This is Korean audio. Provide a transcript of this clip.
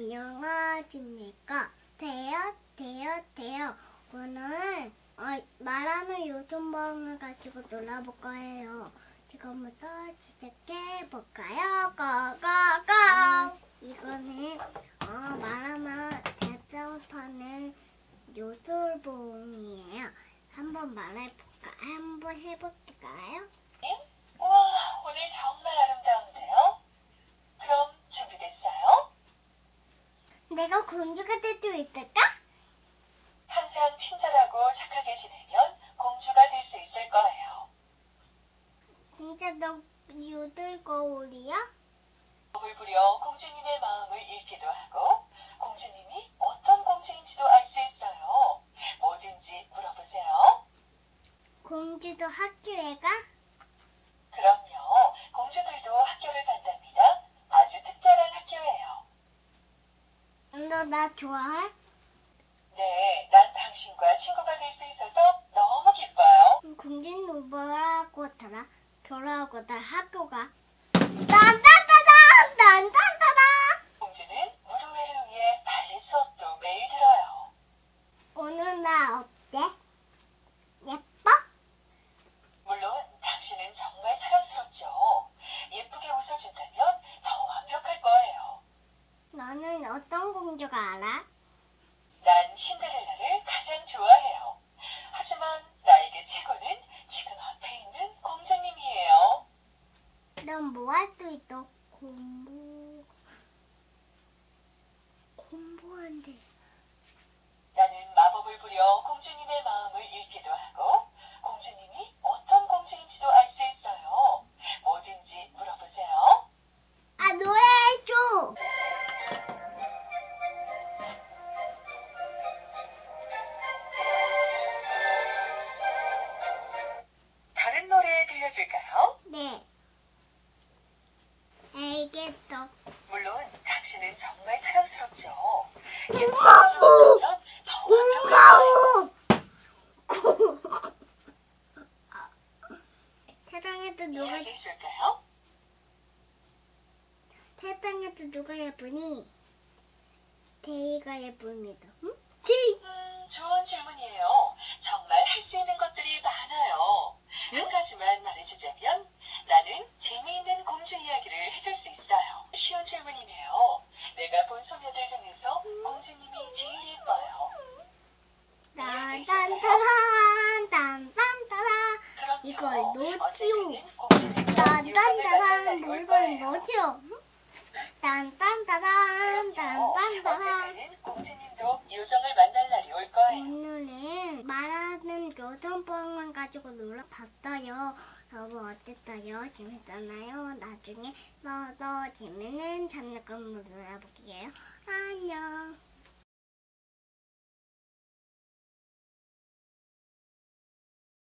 안녕하십니까. 대요, 대요, 대요. 오늘은 어, 말하는 요즘방을 가지고 놀아볼 거예요. 지금부터 시작해 볼까요? 고고고! 이거는 어, 말하는 대장판의 요술봉이에요. 한번 말해볼까? 한번 해볼까요? 우와, 오늘 정말 아름다운데요? 그럼 준비됐어요? 공주가 될 수 있을까? 항상 친절하고 착하게 지내면 공주가 될 수 있을 거예요. 진짜 너 요들 거울이야? 법을 부려 공주님의 마음을 읽기도 하고 공주님이 어떤 공주인지도 알 수 있어요. 뭐든지 물어보세요. 공주도 학교에 가? 그럼요. 공주들도 학교를 간답니다. 아주 특별한 학교예요. 너 나 좋아해? 네, 난 당신과 친구가 될 수 있어서 너무 기뻐요. 뭐라고 들어? 결혼하고 나 학교 가. 딴딴따단! 공주는 무료회를 위해 발레 수업도 매일 들어요. 오늘 나 어때? 예뻐? 물론 당신은 정말 사랑스럽죠. 예쁘게 웃어준다면 더 완벽할 거예요. 너는 어떤 공주가 알아? 난 신데렐라를 가장 좋아해요. 하지만 나에게 최고는 지금 앞에 있는 공주님이에요. 넌 뭐 할 수 있어? 공부. 공부한대. 누가, 이야기해줄까요? 세상에도 누가 예쁘니? 데이가 예쁩니다. 응? 데이! 음, 좋은 질문이에요. 정말 할 수 있는 것들이 많아요. 한 가지만 말해주자면 나는 재미있는 공주 이야기를 해줄 수 있어요. 쉬운 질문이네요. 내가 본 소녀들 중에서 공주님이 제일 예뻐요. 그럼요. 이걸 넣지요. 딴딴따란, 거예요. 넣지요? 딴딴따란. 딴딴따란. 오늘은 말하는 요정뽕을 가지고 놀아봤어요. 여러분 어땠어요? 재밌었나요? 나중에 더더 재밌는 장난감으로 놀아볼게요. 안녕.